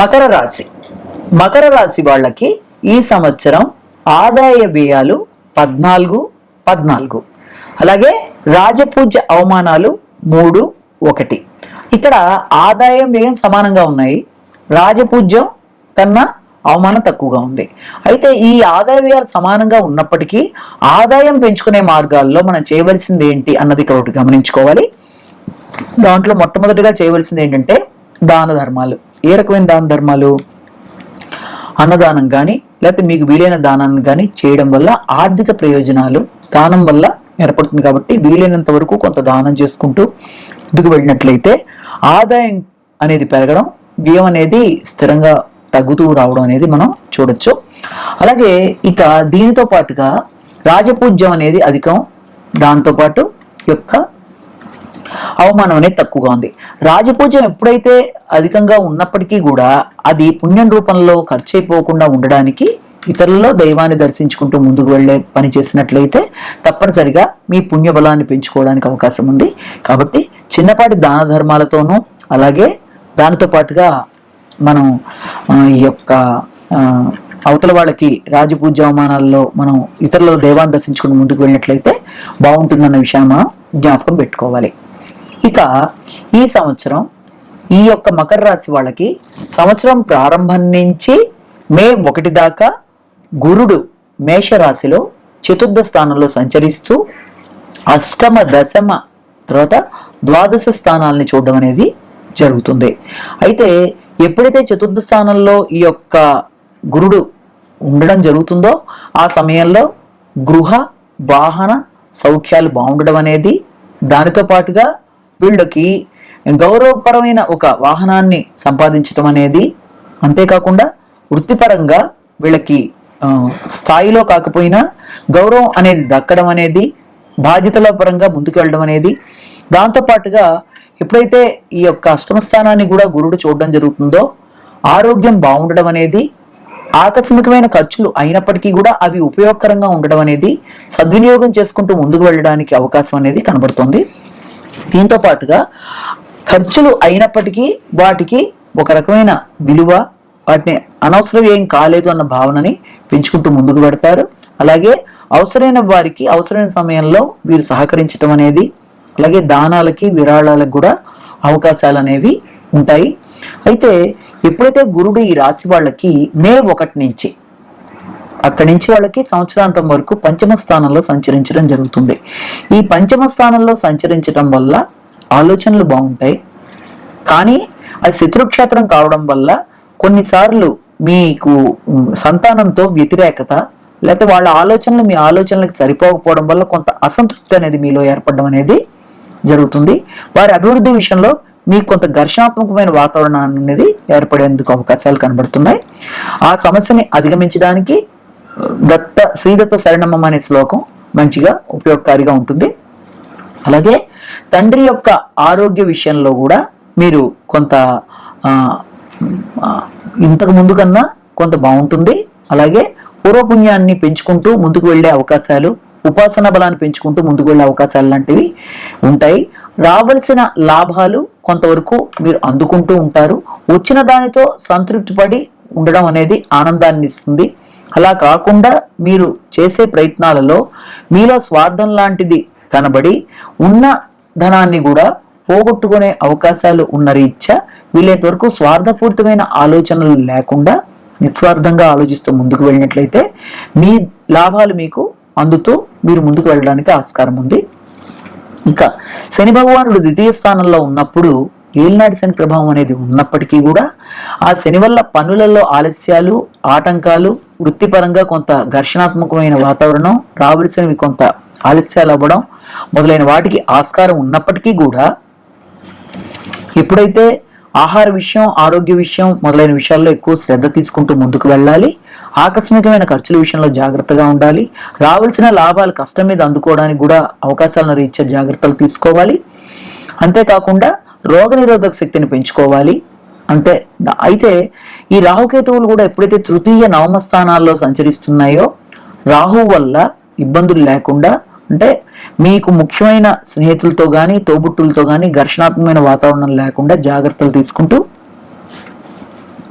మకర రాశి. మకర రాశి వాళ్ళకి ఈ సంవత్సరం ఆదాయ వ్యయాలు పద్నాలుగు పద్నాలుగు. అలాగే రాజపూజ్య అవమానాలు మూడు ఒకటి. ఇక్కడ ఆదాయం వ్యయం సమానంగా ఉన్నాయి. రాజపూజ్యం కన్నా అవమానం తక్కువగా ఉంది. అయితే ఈ ఆదాయ వ్యయాలు సమానంగా ఉన్నప్పటికీ ఆదాయం పెంచుకునే మార్గాల్లో మనం చేయవలసింది ఏంటి అన్నది ఇక్కడ ఒకటి గమనించుకోవాలి. దాంట్లో మొట్టమొదటిగా చేయవలసింది ఏంటంటే దాన ధర్మాలు. ఏ రకమైన దాన ధర్మాలు? అన్నదానం కానీ లేకపోతే మీకు వీలైన దానాన్ని కానీ చేయడం వల్ల ఆర్థిక ప్రయోజనాలు దానం వల్ల ఏర్పడుతుంది కాబట్టి వీలైనంత వరకు కొంత దానం చేసుకుంటూ ముందుకు వెళ్ళినట్లయితే ఆదాయం అనేది పెరగడం వ్యయం అనేది స్థిరంగా తగ్గుతూ రావడం అనేది మనం చూడొచ్చు. అలాగే ఇక దీనితో పాటుగా రాజపూజ్యం అనేది అధికం. దాంతో పాటు యొక్క అవమానం అనేది తక్కువగా ఉంది. రాజపూజ్యం ఎప్పుడైతే అధికంగా ఉన్నప్పటికీ కూడా అది పుణ్యం రూపంలో ఖర్చు అయిపోకుండా ఉండడానికి ఇతరులలో దైవాన్ని దర్శించుకుంటూ ముందుకు వెళ్ళే పని చేసినట్లయితే తప్పనిసరిగా మీ పుణ్య బలాన్ని పెంచుకోవడానికి అవకాశం ఉంది. కాబట్టి చిన్నపాటి దాన ధర్మాలతోనూ అలాగే దానితో పాటుగా మనం ఈ యొక్క అవతల వాళ్ళకి రాజపూజ అవమానాల్లో మనం ఇతరుల దైవాన్ని దర్శించుకుని ముందుకు వెళ్ళినట్లయితే బాగుంటుందన్న విషయాన్ని మనం జ్ఞాపకం పెట్టుకోవాలి. ఇక ఈ సంవత్సరం ఈ యొక్క మకర రాశి వాళ్ళకి సంవత్సరం ప్రారంభం నుంచి మే ఒకటి దాకా గురుడు మేషరాశిలో చతుర్థ స్థానంలో సంచరిస్తూ అష్టమ దశమ తర్వాత ద్వాదశ స్థానాల్ని చూడడం అనేది జరుగుతుంది. అయితే ఎప్పుడైతే చతుర్థ స్థానంలో ఈ యొక్క గురుడు ఉండడం జరుగుతుందో ఆ సమయంలో గృహ వాహన సౌఖ్యాలు బాగుండడం అనేది దానితో పాటుగా వీళ్ళకి గౌరవపరమైన ఒక వాహనాన్ని సంపాదించడం అనేది అంతేకాకుండా వృత్తిపరంగా వీళ్ళకి స్థాయిలో కాకపోయినా గౌరవం అనేది దక్కడం అనేది బాధ్యతల పరంగా ముందుకు వెళ్ళడం అనేది దాంతోపాటుగా ఎప్పుడైతే ఈ యొక్క అష్టమ స్థానాన్ని కూడా గురుడు చూడడం జరుగుతుందో ఆరోగ్యం బాగుండడం అనేది ఆకస్మికమైన ఖర్చులు అయినప్పటికీ కూడా అవి ఉపయోగకరంగా ఉండడం అనేది సద్వినియోగం చేసుకుంటూ ముందుకు వెళ్ళడానికి అవకాశం అనేది కనబడుతుంది. దీంతో పాటుగా ఖర్చులు అయినప్పటికీ వాటికి ఒక రకమైన విలువ వాటిని అనవసరం ఏం కాలేదు అన్న భావనని పెంచుకుంటూ ముందుకు పెడతారు. అలాగే అవసరమైన వారికి అవసరమైన సమయంలో వీరు సహకరించడం అనేది అలాగే దానాలకి విరాళాలకు కూడా అవకాశాలు అనేవి ఉంటాయి. అయితే ఎప్పుడైతే గురుడు ఈ రాశి వాళ్ళకి మే ఒకటి నుంచి అక్కడి నుంచి వాళ్ళకి సంవత్సరాంతం వరకు పంచమ స్థానంలో సంచరించడం జరుగుతుంది. ఈ పంచమ స్థానంలో సంచరించడం వల్ల ఆలోచనలు బాగుంటాయి. కానీ అది శత్రుక్షేత్రం కావడం వల్ల కొన్నిసార్లు మీకు సంతానంతో వ్యతిరేకత లేకపోతే వాళ్ళ ఆలోచనలు మీ ఆలోచనలకు సరిపోకపోవడం వల్ల కొంత అసంతృప్తి అనేది మీలో ఏర్పడడం అనేది జరుగుతుంది. వారి అభివృద్ధి విషయంలో మీకు కొంత ఘర్షణాత్మకమైన వాతావరణం అనేది ఏర్పడేందుకు అవకాశాలు కనబడుతున్నాయి. ఆ సమస్యని అధిగమించడానికి దత్త శ్రీదత్త శరణమ్మ అనే శ్లోకం మంచిగా ఉపయోగకారిగా ఉంటుంది. అలాగే తండ్రి యొక్క ఆరోగ్య విషయంలో కూడా మీరు కొంత ఇంతకు ముందు కన్నా కొంత బాగుంటుంది. అలాగే పూర్వపుణ్యాన్ని పెంచుకుంటూ ముందుకు వెళ్ళే అవకాశాలు ఉపాసన బలాన్ని పెంచుకుంటూ ముందుకు వెళ్ళే అవకాశాలు లాంటివి ఉంటాయి. రావలసిన లాభాలు కొంతవరకు మీరు అందుకుంటూ ఉంటారు. వచ్చిన దానితో సంతృప్తి పడి ఉండడం అనేది ఆనందాన్ని ఇస్తుంది. అలా కాకుండా మీరు చేసే ప్రయత్నాలలో మీలో స్వార్థం లాంటిది కనబడి ఉన్న ధనాన్ని కూడా పోగొట్టుకునే అవకాశాలు ఉన్న రీత్యా వీలైనంత వరకు స్వార్థపూరితమైన ఆలోచనలు లేకుండా నిస్వార్థంగా ఆలోచిస్తూ ముందుకు వెళ్ళినట్లయితే మీ లాభాలు మీకు అందుతూ మీరు ముందుకు వెళ్ళడానికి ఆస్కారం ఉంది. ఇంకా శని భగవానుడు ద్వితీయ స్థానంలో ఉన్నప్పుడు ఏలినాటి శని ప్రభావం అనేది ఉన్నప్పటికీ కూడా ఆ శని వల్ల పనులలో ఆలస్యాలు ఆటంకాలు వృత్తిపరంగా కొంత ఘర్షణాత్మకమైన వాతావరణం రావలసినవి కొంత ఆలస్యాలు అవ్వడం మొదలైన వాటికి ఆస్కారం ఉన్నప్పటికీ కూడా ఎప్పుడైతే ఆహార విషయం ఆరోగ్య విషయం మొదలైన విషయాల్లో ఎక్కువ శ్రద్ధ తీసుకుంటూ ముందుకు వెళ్ళాలి ఆకస్మికమైన ఖర్చుల విషయంలో జాగ్రత్తగా ఉండాలి రావాల్సిన లాభాలు కష్టం మీద అందుకోవడానికి కూడా అవకాశాలను రీత్యా జాగ్రత్తలు తీసుకోవాలి. అంతేకాకుండా రోగనిరోధక శక్తిని పెంచుకోవాలి. అంతే అయితే ఈ రాహుకేతువులు కూడా ఎప్పుడైతే తృతీయ నవమ స్థానాల్లో సంచరిస్తున్నాయో రాహు వల్ల ఇబ్బందులు లేకుండా అంటే మీకు ముఖ్యమైన స్నేహితులతో కానీ తోబుట్టులతో కానీ ఘర్షణాత్మకమైన వాతావరణం లేకుండా జాగ్రత్తలు తీసుకుంటూ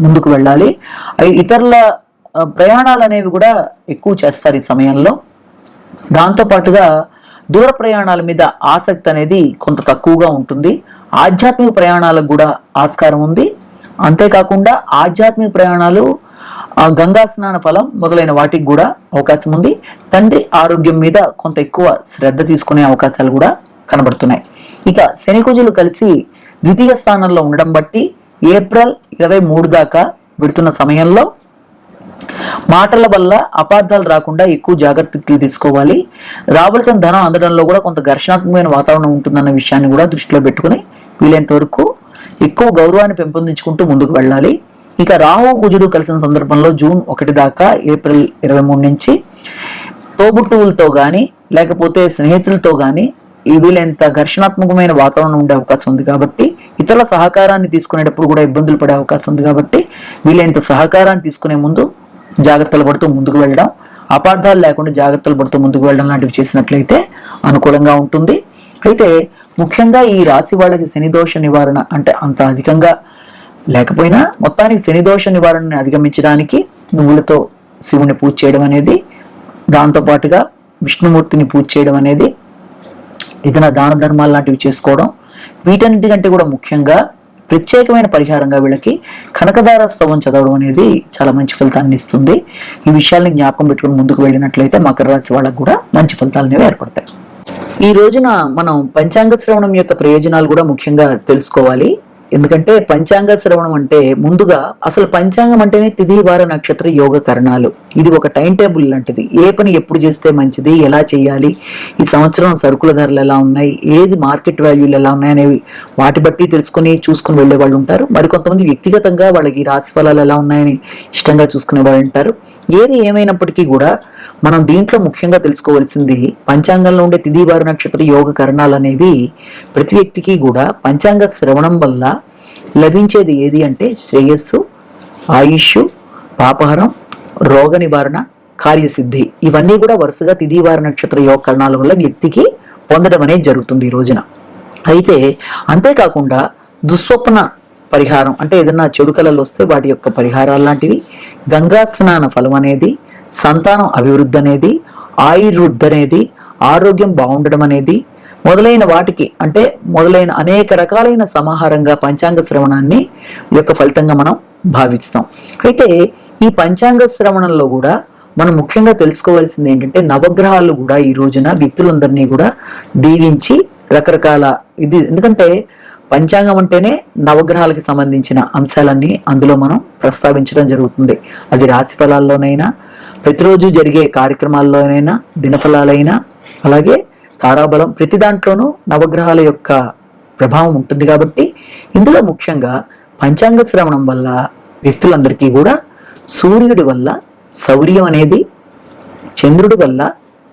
ముందుకు వెళ్ళాలి. ఇతరుల ప్రయాణాలు అనేవి కూడా ఎక్కువ చేస్తారు ఈ సమయంలో. దాంతోపాటుగా దూర ప్రయాణాల మీద ఆసక్తి అనేది కొంత తక్కువగా ఉంటుంది. ఆధ్యాత్మిక ప్రయాణాలకు కూడా ఆస్కారం ఉంది. అంతేకాకుండా ఆధ్యాత్మిక ప్రయాణాలు ఆ, గంగా స్నాన ఫలం మొదలైన వాటికి కూడా అవకాశం ఉంది. తండ్రి ఆరోగ్యం మీద కొంత ఎక్కువ శ్రద్ధ తీసుకునే అవకాశాలు కూడా కనబడుతున్నాయి. ఇక శనికుజులు కలిసి ద్వితీయ స్థానంలో ఉండడం బట్టి ఏప్రిల్ ఇరవై మూడు దాకా పెడుతున్న సమయంలో మాటల వల్ల అపార్థాలు రాకుండా ఎక్కువ జాగ్రత్తలు తీసుకోవాలి. రావలసిన ధనం అందడంలో కూడా కొంత ఘర్షణాత్మకమైన వాతావరణం ఉంటుందన్న విషయాన్ని కూడా దృష్టిలో పెట్టుకుని వీలైనంత వరకు ఎక్కువ గౌరవాన్ని పెంపొందించుకుంటూ ముందుకు వెళ్ళాలి. ఇక రాహు కుజుడు కలిసిన సందర్భంలో జూన్ ఒకటి దాకా ఏప్రిల్ ఇరవై మూడు నుంచి తోబుట్టువులతో కానీ లేకపోతే స్నేహితులతో కానీ ఈ వీలైనంత ఘర్షణాత్మకమైన వాతావరణం ఉండే అవకాశం ఉంది కాబట్టి ఇతరుల సహకారాన్ని తీసుకునేటప్పుడు కూడా ఇబ్బందులు పడే అవకాశం ఉంది కాబట్టి వీలైనంత సహకారాన్ని తీసుకునే ముందు జాగ్రత్తలు పడుతూ ముందుకు వెళ్ళడం అపార్థాలు లేకుండా జాగ్రత్తలు పడుతూ ముందుకు వెళ్ళడం లాంటివి చేసినట్లయితే అనుకూలంగా ఉంటుంది. అయితే ముఖ్యంగా ఈ రాశి వాళ్ళకి శని దోష నివారణ అంటే అంత అధికంగా లేకపోయినా మొత్తానికి శని దోష నివారణని అధిగమించడానికి నువ్వులతో శివుని పూజ చేయడం అనేది దాంతో పాటుగా విష్ణుమూర్తిని పూజ చేయడం అనేది ఏదైనా దాన ధర్మాలు లాంటివి చేసుకోవడం వీటన్నిటికంటే కూడా ముఖ్యంగా ప్రత్యేకమైన పరిహారంగా వీళ్ళకి కనకదార స్తవం చదవడం అనేది చాలా మంచి ఫలితాన్ని ఇస్తుంది. ఈ విషయాల్ని జ్ఞాపకం పెట్టుకుని ముందుకు వెళ్ళినట్లయితే మకర రాశి వాళ్ళకు కూడా మంచి ఫలితాలు అనేవి ఏర్పడతాయి. ఈ రోజున మనం పంచాంగ శ్రవణం యొక్క ప్రయోజనాలు కూడా ముఖ్యంగా తెలుసుకోవాలి. ఎందుకంటే పంచాంగ శ్రవణం అంటే ముందుగా అసలు పంచాంగం అంటేనే తిథి వార నక్షత్ర యోగ కరణాలు. ఇది ఒక టైం టేబుల్ లాంటిది. ఏ పని ఎప్పుడు చేస్తే మంచిది ఎలా చేయాలి ఈ సంవత్సరం సరుకుల ధరలు ఎలా ఉన్నాయి ఏది మార్కెట్ వాల్యూలు ఎలా ఉన్నాయి అనేవి వాటి బట్టి తెలుసుకుని చూసుకుని వెళ్ళే వాళ్ళు ఉంటారు. మరి కొంతమంది వ్యక్తిగతంగా వాళ్ళకి రాశి ఫలాలు ఎలా ఉన్నాయని ఇష్టంగా చూసుకునే వాళ్ళు ఉంటారు. ఏది ఏమైనప్పటికీ కూడా మనం దీంట్లో ముఖ్యంగా తెలుసుకోవాల్సింది పంచాంగంలో ఉండే తిథి నక్షత్ర యోగ కరణాలు అనేవి ప్రతి వ్యక్తికి కూడా పంచాంగ శ్రవణం వల్ల లభించేది ఏది అంటే శ్రేయస్సు ఆయుష్ పాపహరం రోగ నివారణ కార్యసిద్ధి. ఇవన్నీ కూడా వరుసగా తిథి నక్షత్ర యోగ కరణాల వల్ల వ్యక్తికి పొందడం అనేది జరుగుతుంది ఈ రోజున. అయితే అంతేకాకుండా దుస్వప్న పరిహారం అంటే ఏదన్నా చెడు కళలు వస్తే వాటి యొక్క పరిహారాలు లాంటివి గంగా స్నాన ఫలం అనేది సంతానం అభివృద్ధి అనేది ఆయుర్వృద్ధి అనేది ఆరోగ్యం బాగుండడం అనేది మొదలైన వాటికి అంటే మొదలైన అనేక రకాలైన సమాహారంగా పంచాంగ శ్రవణాన్ని యొక్క ఫలితంగా మనం భావిస్తాం. అయితే ఈ పంచాంగ శ్రవణంలో కూడా మనం ముఖ్యంగా తెలుసుకోవాల్సింది ఏంటంటే నవగ్రహాలు కూడా ఈ రోజున వ్యక్తులందరినీ కూడా దీవించి రకరకాల ఇది ఎందుకంటే పంచాంగం అంటేనే నవగ్రహాలకి సంబంధించిన అంశాలన్నీ అందులో మనం ప్రస్తావించడం జరుగుతుంది. అది రాశి ఫలాల్లోనైనా ప్రతిరోజు జరిగే కార్యక్రమాల్లోనైనా దినఫలాలైనా అలాగే తారాబలం ప్రతి దాంట్లోనూ నవగ్రహాల యొక్క ప్రభావం ఉంటుంది కాబట్టి ఇందులో ముఖ్యంగా పంచాంగ శ్రవణం వల్ల వ్యక్తులందరికీ కూడా సూర్యుడి వల్ల శౌర్యం అనేది చంద్రుడి వల్ల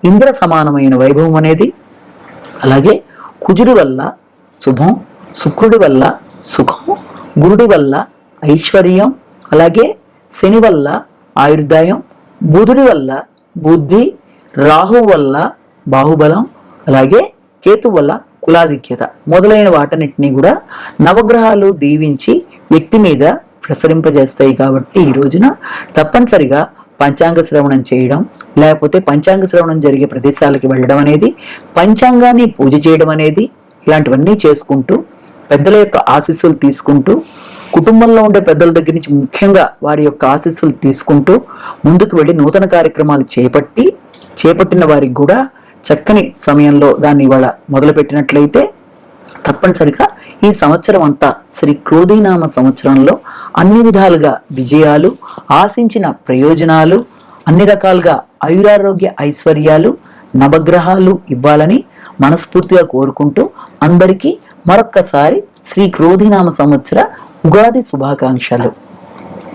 ఇంద్ర సమానమైన వైభవం అనేది అలాగే కుజుడి వల్ల శుభం శుక్రుడి వల్ల సుఖం గురుడి వల్ల ఐశ్వర్యం అలాగే శని వల్ల ఆయుర్దాయం బుధుడి వల్ల బుద్ధి రాహు వల్ల బాహుబలం అలాగే కేతు వల్ల కులాధిక్యత మొదలైన వాటన్నిటిని కూడా నవగ్రహాలు దీవించి వ్యక్తి మీద ప్రసరింపజేస్తాయి కాబట్టి ఈ రోజున తప్పనిసరిగా పంచాంగ శ్రవణం చేయడం లేకపోతే పంచాంగ శ్రవణం జరిగే ప్రదేశాలకి వెళ్ళడం అనేది పంచాంగాన్ని పూజ చేయడం అనేది ఇలాంటివన్నీ చేసుకుంటూ పెద్దల యొక్క ఆశీస్సులు తీసుకుంటూ కుటుంబంలో ఉండే పెద్దల దగ్గర నుంచి ముఖ్యంగా వారి యొక్క ఆశీస్సులు తీసుకుంటూ ముందుకు వెళ్ళి నూతన కార్యక్రమాలు చేపట్టి చేపట్టిన వారికి కూడా చక్కని సమయంలో దాన్ని ఇవాళ మొదలుపెట్టినట్లయితే తప్పనిసరిగా ఈ సంవత్సరం అంతా శ్రీ క్రోధీనామ సంవత్సరంలో అన్ని విధాలుగా విజయాలు ఆశించిన ప్రయోజనాలు అన్ని రకాలుగా ఆయురారోగ్య ఐశ్వర్యాలు నవగ్రహాలు ఇవ్వాలని మనస్ఫూర్తిగా కోరుకుంటూ అందరికీ మరొక్కసారి శ్రీ క్రోధీనామ సంవత్సర ఉగాది శుభాకాంక్షలు.